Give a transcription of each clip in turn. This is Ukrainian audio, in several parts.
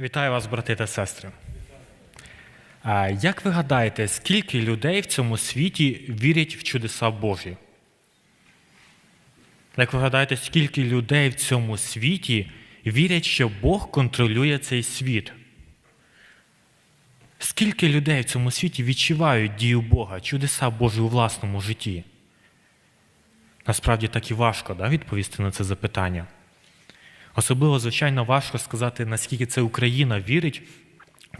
Вітаю вас, брати та сестри. Як ви гадаєте, скільки людей в цьому світі вірять в чудеса Божі? Як ви гадаєте, скільки людей в цьому світі вірять, що Бог контролює цей світ? Скільки людей в цьому світі відчувають дію Бога, чудеса Божі у власному житті? Насправді так і важко да, відповісти на це запитання. Особливо, звичайно, важко сказати, наскільки це Україна вірить,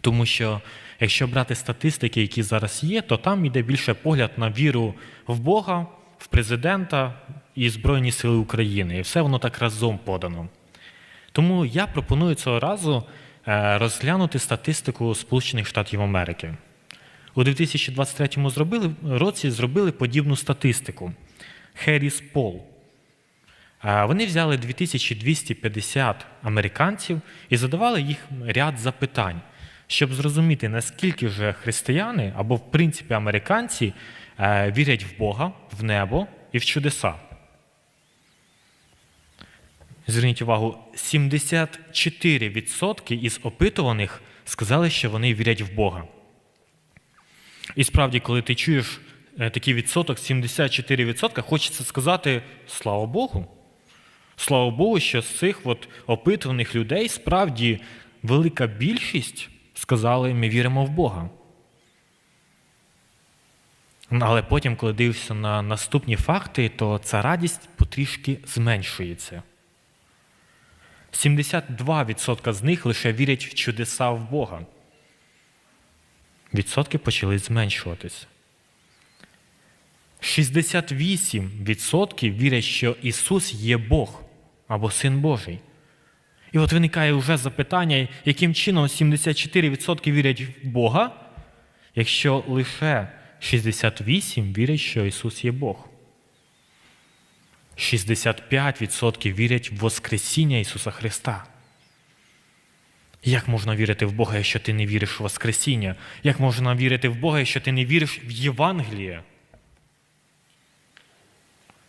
тому що якщо брати статистики, які зараз є, то там йде більше погляд на віру в Бога, в президента і Збройні Сили України. І все воно так разом подано. Тому я пропоную цього разу е, розглянути статистику Сполучених Штатів Америки. У 2023 зробили, році зробили подібну статистику. Херіс Пол. Вони взяли 2250 американців і задавали їх ряд запитань, щоб зрозуміти, наскільки же християни або, в принципі, американці е, вірять в Бога, в небо і в чудеса. Зверніть увагу, 74% із опитуваних сказали, що вони вірять в Бога. І справді, коли ти чуєш е, такий відсоток, 74%, хочеться сказати слава Богу. Слава Богу, що з цих от опитуваних людей справді велика більшість сказали, ми віримо в Бога. Але потім, коли дивишся на наступні факти, то ця радість потрішки зменшується. 72% з них лише вірять в чудеса в Бога. Відсотки почали зменшуватися. 68% вірять, що Ісус є Бог або Син Божий. І от виникає вже запитання, яким чином 74% вірять в Бога, якщо лише 68% вірять, що Ісус є Бог. 65% вірять в Воскресіння Ісуса Христа. Як можна вірити в Бога, якщо ти не віриш в Воскресіння? Як можна вірити в Бога, якщо ти не віриш в Євангеліє?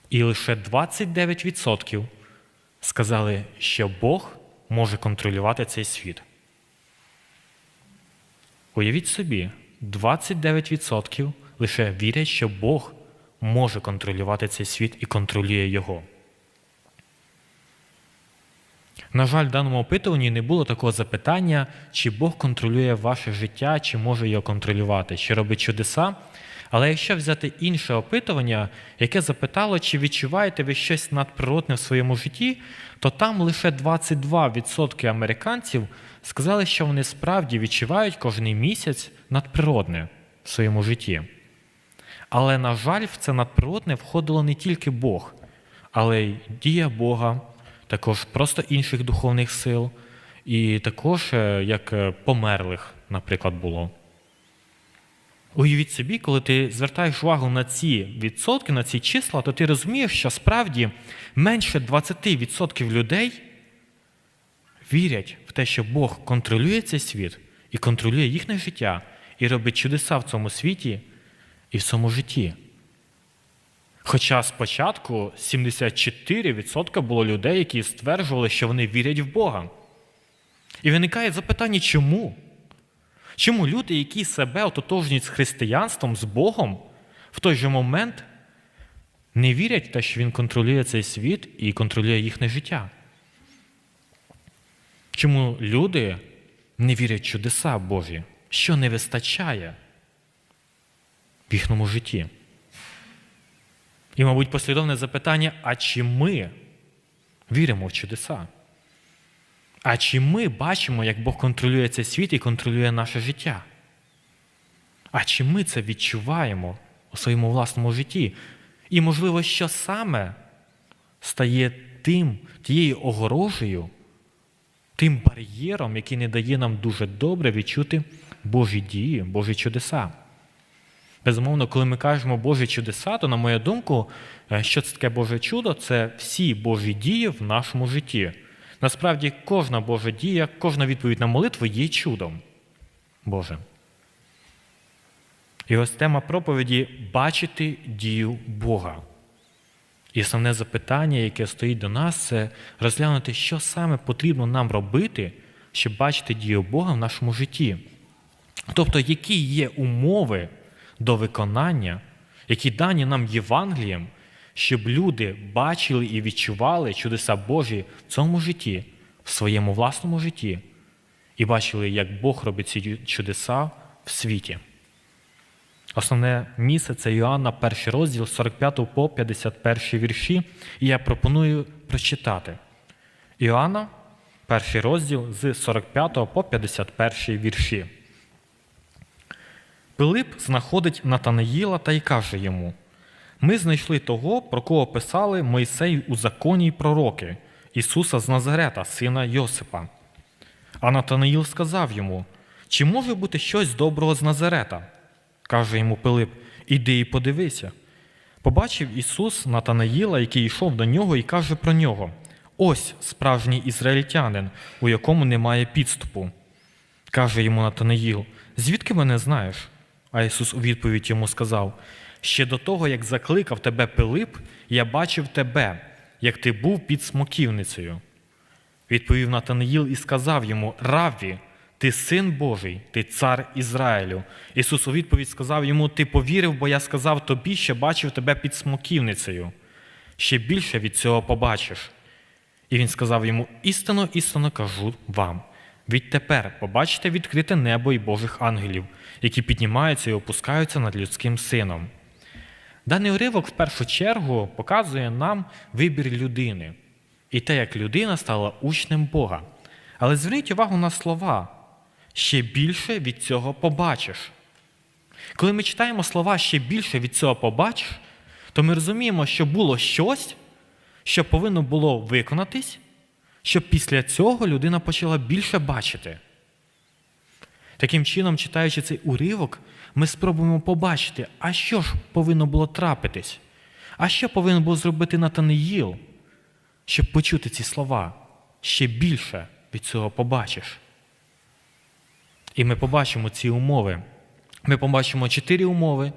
І лише 29% сказали, що Бог може контролювати цей світ. Уявіть собі, 29% лише вірять, що Бог може контролювати цей світ і контролює його. На жаль, в даному опитуванні не було такого запитання, чи Бог контролює ваше життя, чи може його контролювати, чи робить чудеса. Але якщо взяти інше опитування, яке запитало, чи відчуваєте ви щось надприродне в своєму житті, то там лише 22% американців сказали, що вони справді відчувають кожен місяць надприродне в своєму житті. Але, на жаль, в це надприродне входило не тільки Бог, але й дія Бога, також просто інших духовних сил, і також е, як е, померлих, наприклад, було. Уявіть собі, коли ти звертаєш увагу на ці відсотки, на ці числа, то ти розумієш, що справді менше 20% людей вірять в те, що Бог контролює цей світ і контролює їхнє життя, і робить чудеса в цьому світі і в цьому житті. Хоча спочатку 74% було людей, які стверджували, що вони вірять в Бога. І виникає запитання, чому? Чому люди, які себе ототожнюють з християнством, з Богом, в той же момент не вірять в те, що Він контролює цей світ і контролює їхнє життя? Чому люди не вірять в чудеса Божі? Що не вистачає в їхньому житті? І, мабуть, послідовне запитання: а чи ми віримо в чудеса? А чи ми бачимо, як Бог контролює цей світ і контролює наше життя? А чи ми це відчуваємо у своєму власному житті? І, можливо, що саме стає тим, тією огорожею, тим бар'єром, який не дає нам дуже добре відчути Божі дії, Божі чудеса? Безумовно, коли ми кажемо Божі чудеса, то, на мою думку, е, що це таке Боже чудо? Це всі Божі дії в нашому житті. Насправді, кожна Божа дія, кожна відповідь на молитву є чудом Божим. І ось тема проповіді бачити дію Бога. І основне запитання, яке стоїть до нас, це розглянути, що саме потрібно нам робити, щоб бачити дію Бога в нашому житті. Тобто, які є умови до виконання, які дані нам Євангелієм, щоб люди бачили і відчували чудеса Божі в цьому житті, в своєму власному житті, і бачили, як Бог робить ці чудеса в світі. Основне місце це Іоанна, перший розділ 45 по 51 вірші, і я пропоную прочитати. Іоанна, перший розділ з 45 по 51 вірші. Пилип знаходить Натанаїла та й каже йому: Ми знайшли того, про кого писали Мойсей у законі й пророки, Ісуса з Назарета, сина Йосипа. А Натанаїл сказав йому: Чи може бути щось доброго з Назарета? каже йому Пилип, іди і подивися. Побачив Ісус Натанаїла, який йшов до нього, і каже про нього: Ось справжній ізраїльтянин, у якому немає підступу. Каже йому Натанаїл, звідки мене знаєш? А Ісус у відповідь йому сказав: Ще до того, як закликав тебе Пилип, я бачив тебе, як ти був під смоківницею. Відповів Натанаїл і сказав йому: Равві, ти син Божий, ти цар Ізраїлю. Ісус у відповідь сказав йому: Ти повірив, бо я сказав тобі, що бачив тебе під смоківницею. Ще більше від цього побачиш. І він сказав йому: істинно, істинно кажу вам. Відтепер побачите відкрите небо і Божих ангелів, які піднімаються і опускаються над людським сином. Даний уривок в першу чергу показує нам вибір людини і те, як людина стала учнем Бога. Але зверніть увагу на слова ще більше від цього побачиш. Коли ми читаємо слова ще більше від цього побачиш, то ми розуміємо, що було щось, що повинно було виконатись, щоб після цього людина почала більше бачити. Таким чином, читаючи цей уривок, ми спробуємо побачити, а що ж повинно було трапитись, а що повинен був зробити Натаниїл, щоб почути ці слова ще більше від цього побачиш. І ми побачимо ці умови. Ми побачимо чотири умови,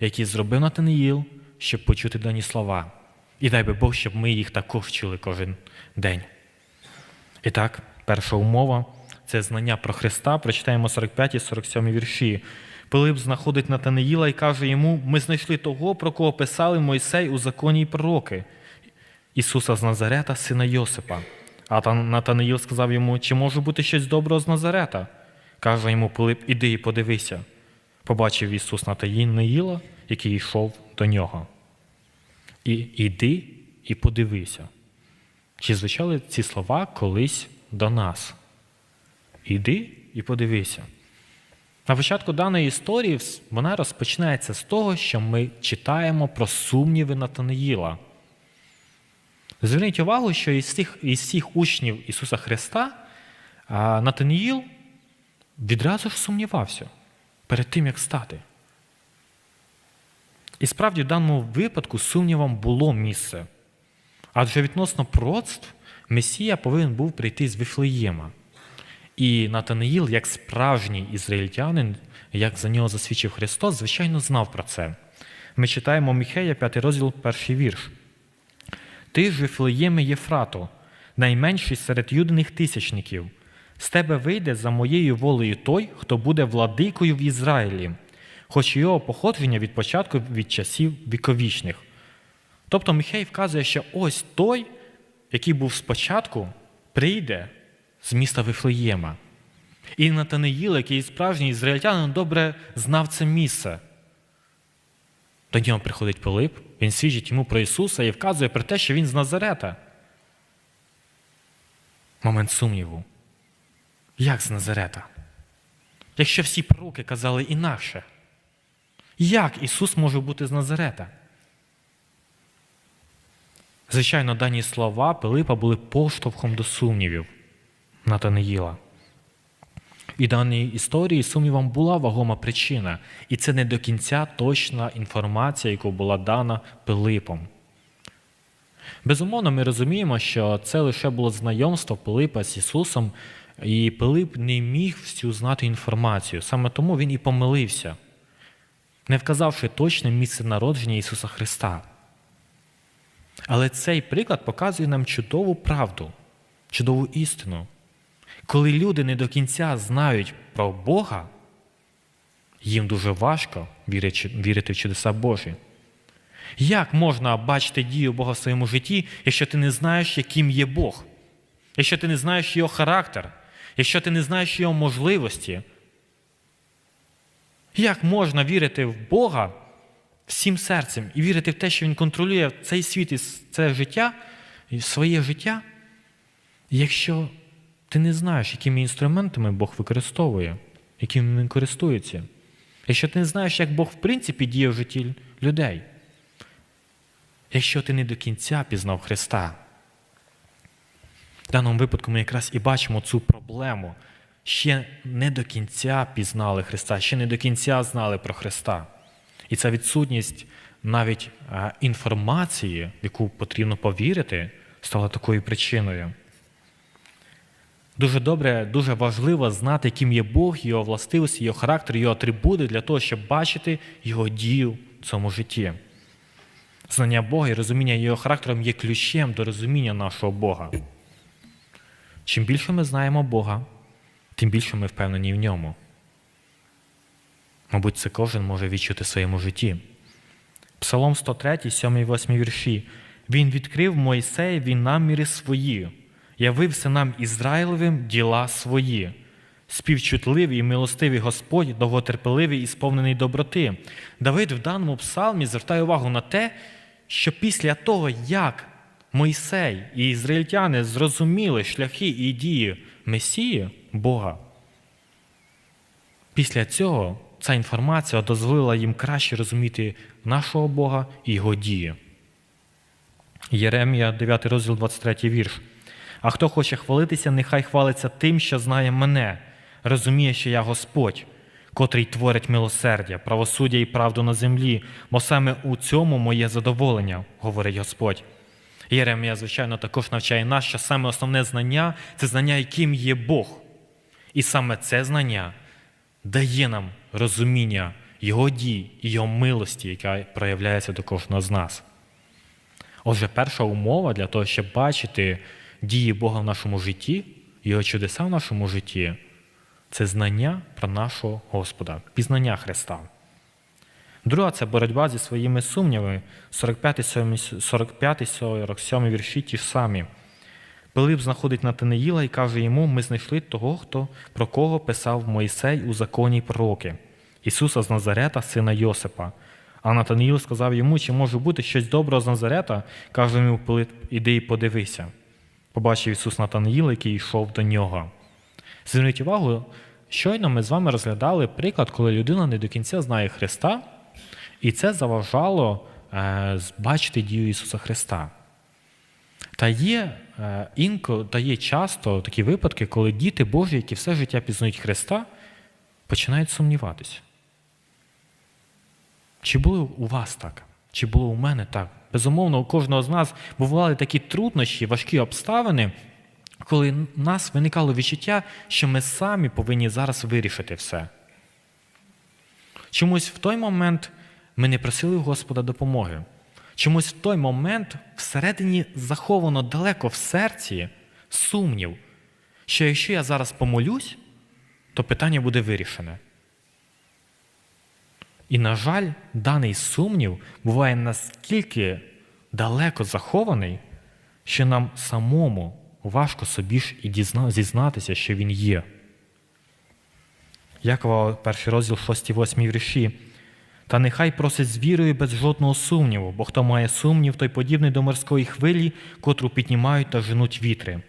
які зробив Натаниїл, щоб почути дані слова. І дай би Бог, щоб ми їх також вчили кожен день. І так, перша умова це знання про Христа. Прочитаємо 45 і 47 вірші. Пилип знаходить Натанаїла і каже йому: Ми знайшли того, про кого писали Мойсей у законі й пророки, Ісуса з Назарета, сина Йосипа. А Натанаїл сказав йому, чи може бути щось доброго з Назарета? Каже йому Пилип, іди і подивися. Побачив Ісус Натаїла, який йшов до нього. І іди і подивися. Чи звучали ці слова колись до нас? Іди і подивися. На початку даної історії вона розпочинається з того, що ми читаємо про сумніви Натанаїла. Зверніть увагу, що із всіх, із всіх учнів Ісуса Христа Натаніїл відразу ж сумнівався перед тим, як стати. І справді в даному випадку сумнівам було місце. Адже відносно пророцтв Месія повинен був прийти з Вифлеєма. І Натанаїл, як справжній ізраїльтянин, як за нього засвідчив Христос, звичайно, знав про це. Ми читаємо Міхея, 5 розділ, перший вірш. Ти ж Вифлеєме Єфрату, найменший серед юдиних тисячників. З тебе вийде за моєю волею той, хто буде владикою в Ізраїлі, хоч його походження від початку від часів віковічних. Тобто Михей вказує, що ось той, який був спочатку, прийде з міста Вифлеєма. І Натанаїл, який справжній ізраїльтянин, добре знав це місце. До нього приходить Пилип, він свідчить йому про Ісуса і вказує про те, що Він з Назарета. Момент сумніву. Як з Назарета? Якщо всі пророки казали інакше, як Ісус може бути з Назарета? Звичайно, дані слова Пилипа були поштовхом до сумнівів Натаниїла. І даній історії сумнівам була вагома причина, і це не до кінця точна інформація, яка була дана Пилипом. Безумовно, ми розуміємо, що це лише було знайомство Пилипа з Ісусом, і Пилип не міг всю знати інформацію. Саме тому він і помилився, не вказавши точне місце народження Ісуса Христа. Але цей приклад показує нам чудову правду, чудову істину. Коли люди не до кінця знають про Бога, їм дуже важко вірити в чудеса Божі. Як можна бачити дію Бога в своєму житті, якщо ти не знаєш, яким є Бог? Якщо ти не знаєш його характер, якщо ти не знаєш його можливості? Як можна вірити в Бога всім серцем і вірити в те, що Він контролює цей світ і це життя, і своє життя, якщо ти не знаєш, якими інструментами Бог використовує, якими він користується? Якщо ти не знаєш, як Бог в принципі діє в житті людей, якщо ти не до кінця пізнав Христа. В даному випадку ми якраз і бачимо цю проблему. Ще не до кінця пізнали Христа, ще не до кінця знали про Христа. І ця відсутність навіть інформації, в яку потрібно повірити, стала такою причиною. Дуже добре, дуже важливо знати, яким є Бог, його властивості, його характер, його атрибути для того, щоб бачити його дію в цьому житті. Знання Бога і розуміння його характером є ключем до розуміння нашого Бога. Чим більше ми знаємо Бога, тим більше ми впевнені в ньому. Мабуть, це кожен може відчути в своєму житті. Псалом 103, 7 8 вірші. Він відкрив Мойсеєві наміри свої, явився нам Ізраїлевим діла свої. Співчутливий і милостивий Господь, довготерпеливий і сповнений доброти. Давид в даному псалмі звертає увагу на те, що після того, як Мойсей і ізраїльтяни зрозуміли шляхи і дії Месії Бога, після цього ця інформація дозволила їм краще розуміти нашого Бога і його дії. Єремія, 9 розділ, 23 вірш. А хто хоче хвалитися, нехай хвалиться тим, що знає мене, розуміє, що я Господь, котрий творить милосердя, правосуддя і правду на землі, бо саме у цьому моє задоволення, говорить Господь. Єремія, звичайно, також навчає нас, що саме основне знання це знання, яким є Бог. І саме це знання дає нам розуміння Його дій і Його милості, яка проявляється до кожного з нас. Отже, перша умова для того, щоб бачити дії Бога в нашому житті, Його чудеса в нашому житті це знання про нашого Господа, пізнання Христа. Друга це боротьба зі своїми сумнівами, 45-47 вірші ті ж самі. Пилип знаходить Натанаїла і каже йому: ми знайшли того, хто, про кого писав Мойсей у законі пророки, Ісуса з Назарета, сина Йосипа. А Натанаїл сказав йому, чи може бути щось доброго з Назарета, каже йому Пилип, іди і подивися. Побачив Ісус Натанаїла, який йшов до нього. Зверніть увагу, щойно ми з вами розглядали приклад, коли людина не до кінця знає Христа, і це заважало е, бачити дію Ісуса Христа. Та є е, інко, та є часто такі випадки, коли діти Божі, які все життя пізнають Христа, починають сумніватися. Чи було у вас так? Чи було у мене так? Безумовно, у кожного з нас бували такі труднощі, важкі обставини, коли в нас виникало відчуття, що ми самі повинні зараз вирішити все. Чомусь в той момент ми не просили Господа допомоги. Чомусь в той момент всередині заховано далеко в серці сумнів, що якщо я зараз помолюсь, то питання буде вирішене. І, на жаль, даний сумнів буває наскільки далеко захований, що нам самому важко собі ж і зізнатися, що він є. Якова, перший розділ 6-8 вірші. Та нехай просить з вірою без жодного сумніву, бо хто має сумнів, той подібний до морської хвилі, котру піднімають та женуть вітри.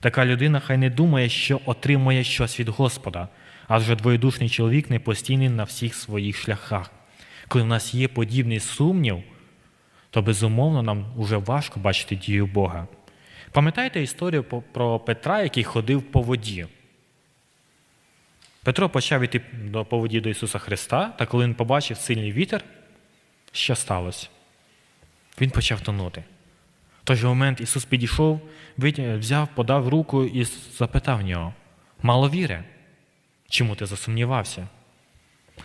Така людина хай не думає, що отримує щось від Господа, адже двоєдушний чоловік не постійний на всіх своїх шляхах. Коли в нас є подібний сумнів, то безумовно нам вже важко бачити дію Бога. Пам'ятаєте історію про Петра, який ходив по воді? Петро почав йти по воді до Ісуса Христа, та коли він побачив сильний вітер, що сталося? Він почав тонути. В той же момент Ісус підійшов, взяв, подав руку і запитав нього: мало віри, чому ти засумнівався?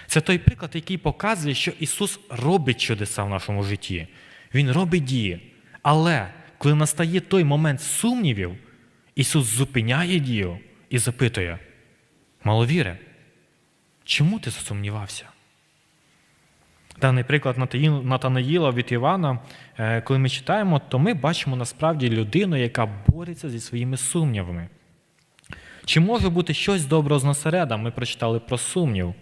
Це той приклад, який показує, що Ісус робить чудеса в нашому житті. Він робить дії. Але коли настає той момент сумнівів, Ісус зупиняє дію і запитує: Маловіре, чому ти засумнівався? Даний приклад Натанаїла від Івана, е, коли ми читаємо, то ми бачимо насправді людину, яка бореться зі своїми сумнівами. Чи може бути щось доброго з Насареда? Ми прочитали про сумнів.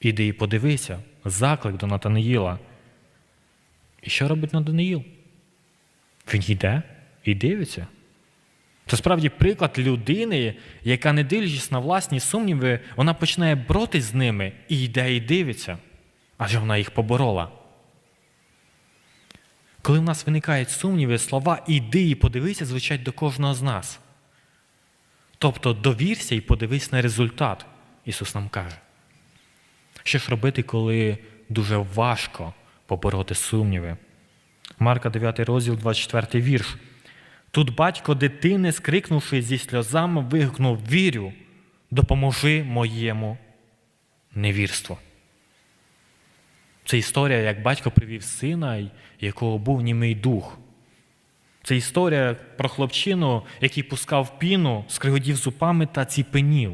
Іди і подивися, заклик до Натанаїла. І що робить Натанаїл? Він йде і дивиться. Це справді приклад людини, яка, не дивлячись на власні сумніви, вона починає боротись з ними і йде і дивиться, адже вона їх поборола. Коли в нас виникають сумніви, слова іди і подивися звучать до кожного з нас. Тобто довірся і подивись на результат, Ісус нам каже. Що ж робити, коли дуже важко побороти сумніви? Марка 9 розділ, 24 вірш. Тут батько дитини, скрикнувши зі сльозами, вигукнув Вірю, допоможи моєму невірству. Це історія, як батько привів сина, якого був німий дух. Це історія про хлопчину, який пускав піну, скригодів зубами та ціпенів.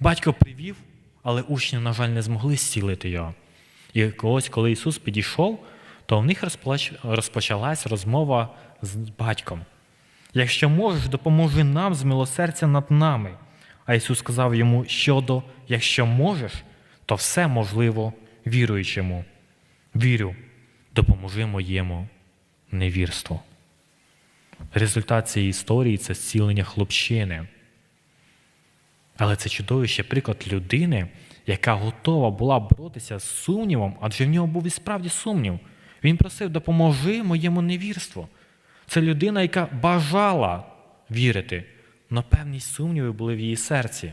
Батько привів, але учні, на жаль, не змогли зцілити його. І ось, коли Ісус підійшов, то в них розпоч- розпочалась розмова з батьком. Якщо можеш, допоможи нам з милосердя над нами. А Ісус сказав йому щодо, якщо можеш, то все можливо віруючому. Вірю, допоможи моєму невірству. Результат цієї історії це зцілення хлопчини. Але це чудовий ще приклад людини, яка готова була боротися з сумнівом, адже в нього був і справді сумнів. Він просив, допоможи моєму невірству. Це людина, яка бажала вірити, але певні сумніви були в її серці.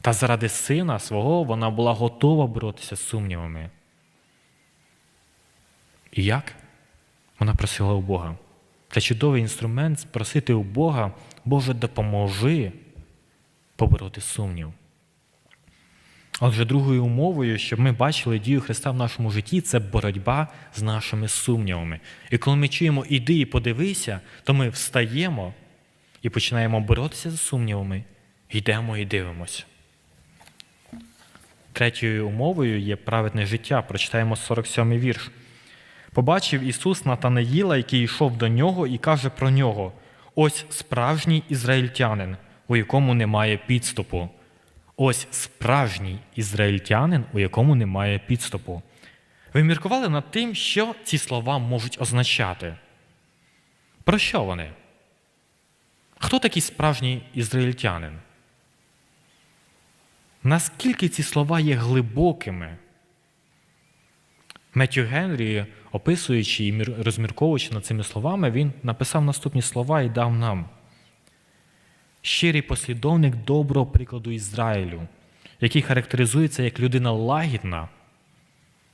Та заради сина свого вона була готова боротися з сумнівами. І як? Вона просила у Бога. Це чудовий інструмент просити у Бога, Боже, допоможи побороти сумнів. Отже, другою умовою, щоб ми бачили дію Христа в нашому житті, це боротьба з нашими сумнівами. І коли ми чуємо іди і подивися, то ми встаємо і починаємо боротися з сумнівами, йдемо і дивимося. Третьою умовою є праведне життя. Прочитаємо 47-й вірш. Побачив Ісус Натанаїла, який йшов до нього, і каже про нього: ось справжній ізраїльтянин, у якому немає підступу. Ось справжній ізраїльтянин, у якому немає підступу. Ви міркували над тим, що ці слова можуть означати? Про що вони? Хто такий справжній ізраїльтянин? Наскільки ці слова є глибокими? Меттю Генрі, описуючи і розмірковуючи над цими словами, він написав наступні слова і дав нам. Щирий послідовник доброго прикладу Ізраїлю, який характеризується як людина лагідна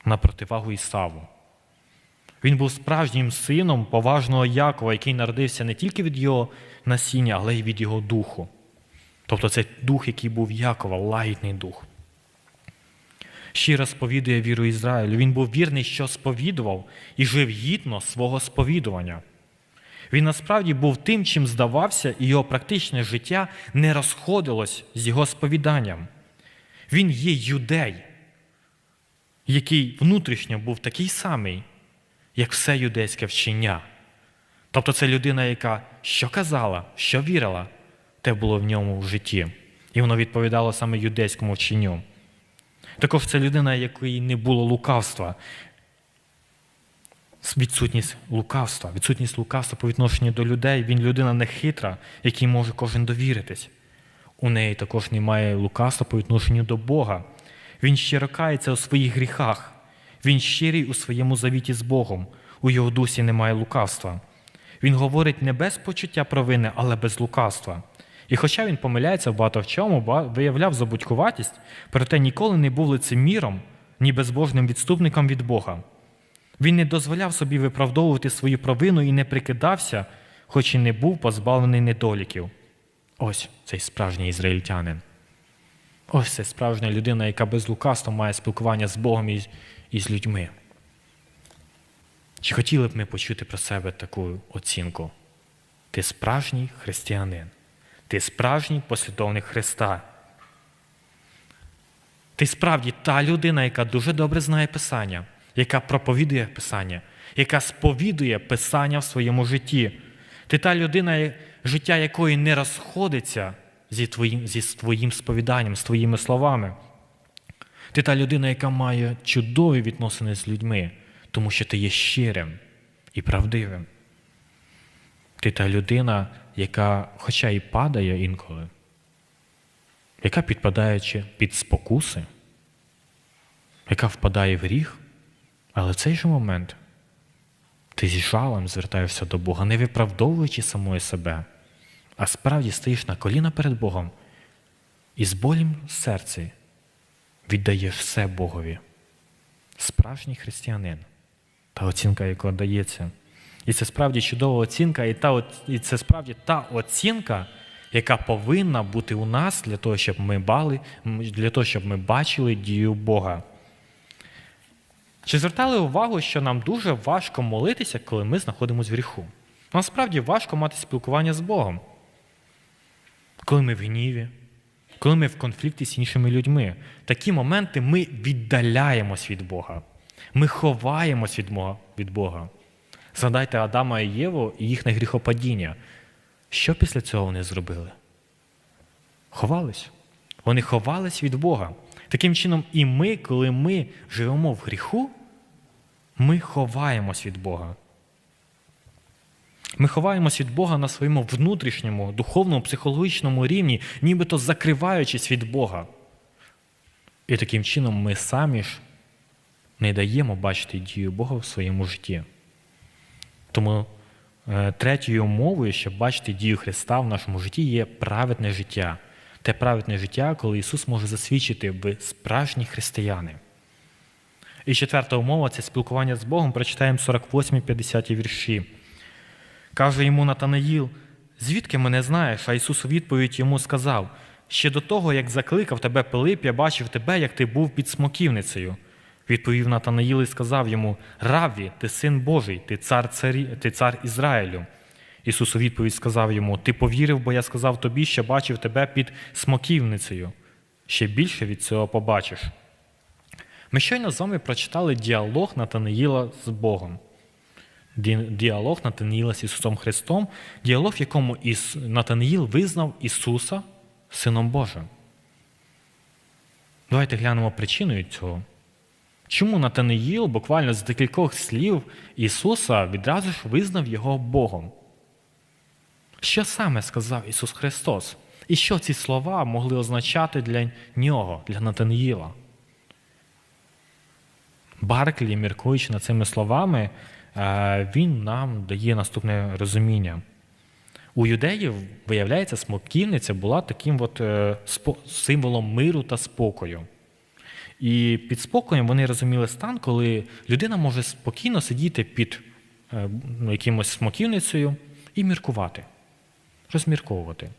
на противагу Ісаву. Він був справжнім сином поважного Якова, який народився не тільки від його насіння, але й від його духу. Тобто це дух, який був Якова, лагідний дух. Щиро сповідує віру Ізраїлю. Він був вірний, що сповідував, і жив гідно свого сповідування. Він насправді був тим, чим здавався, і його практичне життя не розходилось з його сповіданням. Він є юдей, який внутрішньо був такий самий, як все юдейське вчення. Тобто це людина, яка що казала, що вірила, те було в ньому в житті. І воно відповідало саме юдейському вченню. Також це людина, якої не було лукавства. Відсутність лукавства, відсутність лукавства по відношенню до людей. Він людина нехитра, якій може кожен довіритись. У неї також немає лукавства по відношенню до Бога. Він щиро кається у своїх гріхах. Він щирий у своєму завіті з Богом. У його дусі немає лукавства. Він говорить не без почуття провини, але без лукавства. І хоча він помиляється багато в чому, виявляв забудькуватість, проте ніколи не був лицеміром, ні безбожним відступником від Бога. Він не дозволяв собі виправдовувати свою провину і не прикидався, хоч і не був позбавлений недоліків. Ось цей справжній ізраїльтянин. Ось це справжня людина, яка без лукавства має спілкування з Богом і, і з людьми. Чи хотіли б ми почути про себе таку оцінку? Ти справжній християнин. Ти справжній послідовник Христа. Ти справді та людина, яка дуже добре знає Писання, яка проповідує Писання, яка сповідує Писання в своєму житті. Ти та людина, життя якої не розходиться зі твоїм, зі твоїм сповіданням, з твоїми словами. Ти та людина, яка має чудові відносини з людьми, тому що ти є щирим і правдивим. Ти та людина, яка, хоча і падає інколи, яка підпадаючи під спокуси, яка впадає в гріх, але в цей же момент ти зі жалем звертаєшся до Бога, не виправдовуючи самої себе, а справді стоїш на коліна перед Богом і з болем серці віддаєш все Богові. Справжній християнин, та оцінка, яка дається. І це справді чудова оцінка, і, та, і це справді та оцінка, яка повинна бути у нас для того, щоб ми бали, для того, щоб ми бачили дію Бога. Чи звертали увагу, що нам дуже важко молитися, коли ми знаходимося в гріху? Насправді важко мати спілкування з Богом. Коли ми в гніві, коли ми в конфлікті з іншими людьми. Такі моменти ми віддаляємось від Бога. Ми ховаємось від Бога. Згадайте Адама і Єву і їхнє гріхопадіння. Що після цього вони зробили? Ховались. Вони ховались від Бога. Таким чином, і ми, коли ми живемо в гріху, ми ховаємось від Бога. Ми ховаємось від Бога на своєму внутрішньому, духовному, психологічному рівні, нібито закриваючись від Бога. І таким чином ми самі ж не даємо бачити дію Бога в своєму житті. Тому е, третьою умовою, щоб бачити дію Христа в нашому житті, є праведне життя. Те праведне життя, коли Ісус може засвідчити, ви справжні християни. І четверта умова це спілкування з Богом. Прочитаємо 48-50 вірші. Каже йому Натанаїл, звідки мене знаєш? А Ісус у відповідь йому сказав: ще до того, як закликав тебе Пилип, я бачив тебе, як ти був під смоківницею. Відповів Натанаїл і сказав йому: Равві, ти син Божий, ти цар, царі, ти цар Ізраїлю. Ісус у відповідь сказав йому: Ти повірив, бо я сказав тобі, що бачив тебе під смоківницею. Ще більше від цього побачиш. Ми щойно з вами прочитали діалог Натанаїла з Богом. Діалог Натанаїла з Ісусом Христом, діалог, в якому. Натанаїл визнав Ісуса Сином Божим. Давайте глянемо причиною цього. Чому Натанаїл буквально з декількох слів Ісуса відразу ж визнав Його Богом? Що саме сказав Ісус Христос? І що ці слова могли означати для нього, для Натанаїла? Барклі, міркуючи над цими словами, е, він нам дає наступне розуміння. У юдеїв, виявляється, смоківниця була таким от е, символом миру та спокою. І під спокоєм вони розуміли стан, коли людина може спокійно сидіти під е, ну, якимось смоківницею і міркувати, розмірковувати.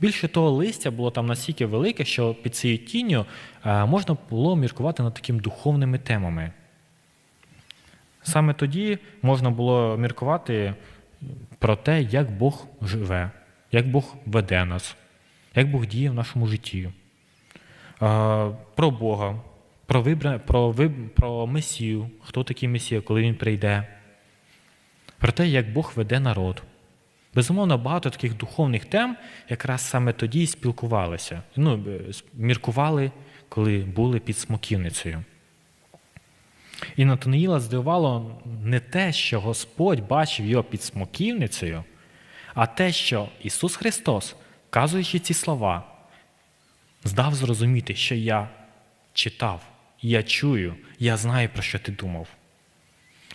Більше того, листя було там настільки велике, що під цією тінню е, можна було міркувати над такими духовними темами. Саме тоді можна було міркувати про те, як Бог живе, як Бог веде нас, як Бог діє в нашому житті, е, про Бога, про, вибра... про, про Месію, хто такий Месія, коли він прийде, про те, як Бог веде народ. Безумовно, багато таких духовних тем якраз саме тоді і спілкувалися, ну, міркували, коли були під смоківницею. І Натанаїла здивувало не те, що Господь бачив його під смоківницею, а те, що Ісус Христос, вказуючи ці слова, здав зрозуміти, що я читав, я чую, я знаю, про що ти думав.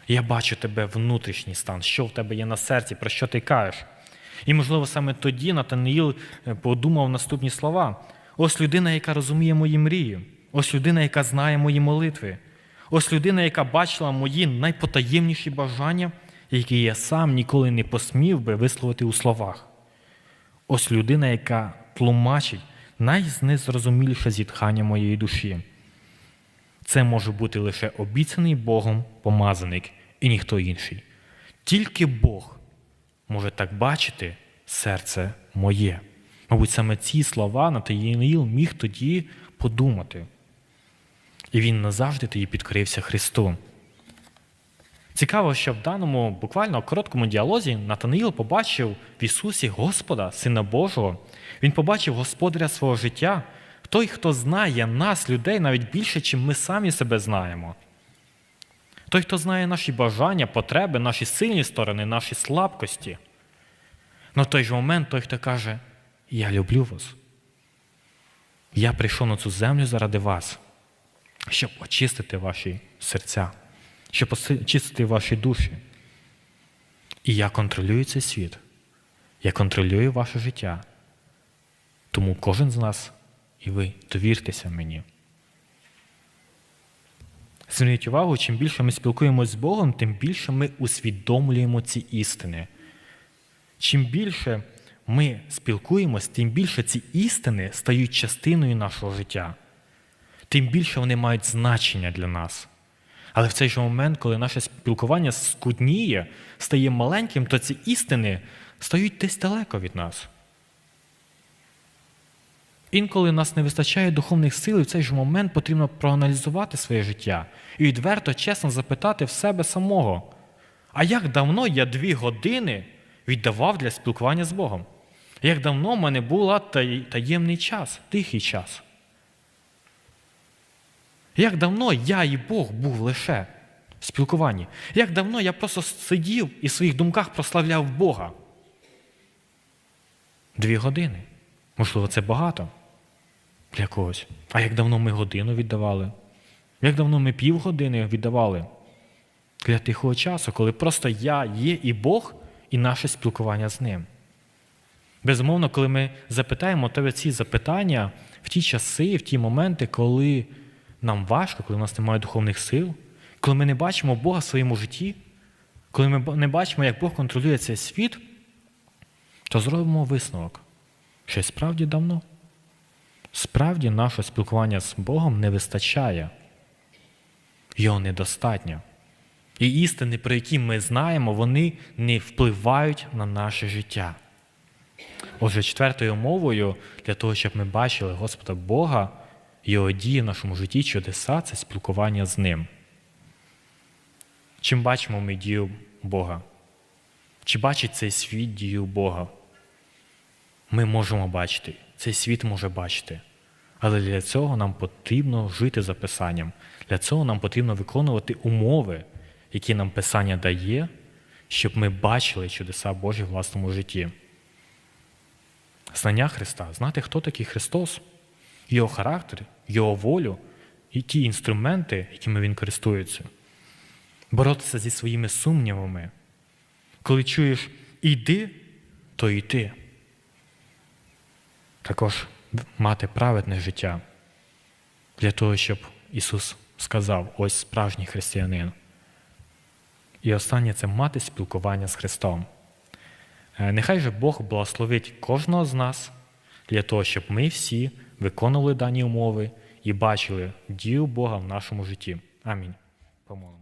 Я бачу тебе внутрішній стан, що в тебе є на серці, про що ти кажеш. І, можливо, саме тоді Натанаїл е, подумав наступні слова: ось людина, яка розуміє мої мрії, ось людина, яка знає мої молитви, ось людина, яка бачила мої найпотаємніші бажання, які я сам ніколи не посмів би висловити у словах. Ось людина, яка тлумачить найзнезрозуміліше зітхання моєї душі. Це може бути лише обіцяний Богом помазаник і ніхто інший. Тільки Бог може так бачити серце моє. Мабуть, саме ці слова Натаїл міг тоді подумати. І він назавжди тоді підкорився Христу. Цікаво, що в даному буквально короткому діалозі Натанаїл побачив в Ісусі Господа, Сина Божого. Він побачив Господаря свого життя, той, хто знає нас, людей, навіть більше, чим ми самі себе знаємо. Той, хто знає наші бажання, потреби, наші сильні сторони, наші слабкості. В той же момент той, хто каже, я люблю вас. Я прийшов на цю землю заради вас, щоб очистити ваші серця, щоб очистити ваші душі. І я контролюю цей світ. Я контролюю ваше життя. Тому кожен з нас, і ви довіртеся мені. Зверніть увагу, чим більше ми спілкуємося з Богом, тим більше ми усвідомлюємо ці істини. Чим більше ми спілкуємось, тим більше ці істини стають частиною нашого життя, тим більше вони мають значення для нас. Але в цей же момент, коли наше спілкування скудніє, стає маленьким, то ці істини стають десь далеко від нас. Інколи нас не вистачає духовних сил, і в цей же момент потрібно проаналізувати своє життя і відверто, чесно запитати в себе самого, а як давно я дві години віддавав для спілкування з Богом? Як давно в мене був таємний час, тихий час? Як давно я і Бог був лише в спілкуванні? Як давно я просто сидів і в своїх думках прославляв Бога? Дві години. Можливо, це багато для когось. А як давно ми годину віддавали? Як давно ми півгодини віддавали для тихого часу, коли просто я є і Бог, і наше спілкування з ним? Безумовно, коли ми запитаємо тебе ці запитання в ті часи, в ті моменти, коли нам важко, коли в нас немає духовних сил, коли ми не бачимо Бога в своєму житті, коли ми не бачимо, як Бог контролює цей світ, то зробимо висновок, що справді давно. Справді, наше спілкування з Богом не вистачає, його недостатньо. І істини, про які ми знаємо, вони не впливають на наше життя. Отже, четвертою мовою для того, щоб ми бачили Господа Бога, Його дії в нашому житті чудеса це спілкування з Ним. Чим бачимо ми дію Бога? Чи бачить цей світ дію Бога? Ми можемо бачити, цей світ може бачити. Але для цього нам потрібно жити за Писанням. Для цього нам потрібно виконувати умови, які нам Писання дає, щоб ми бачили чудеса Божі в власному житті. Знання Христа, знати, хто такий Христос, Його характер, Його волю і ті інструменти, якими Він користується. Боротися зі своїми сумнівами. Коли чуєш іди, то йти. Також мати праведне життя для того, щоб Ісус сказав, ось справжній християнин. І останнє це мати спілкування з Христом. Нехай же Бог благословить кожного з нас для того, щоб ми всі виконували дані умови і бачили дію Бога в нашому житті. Амінь. Помолимо.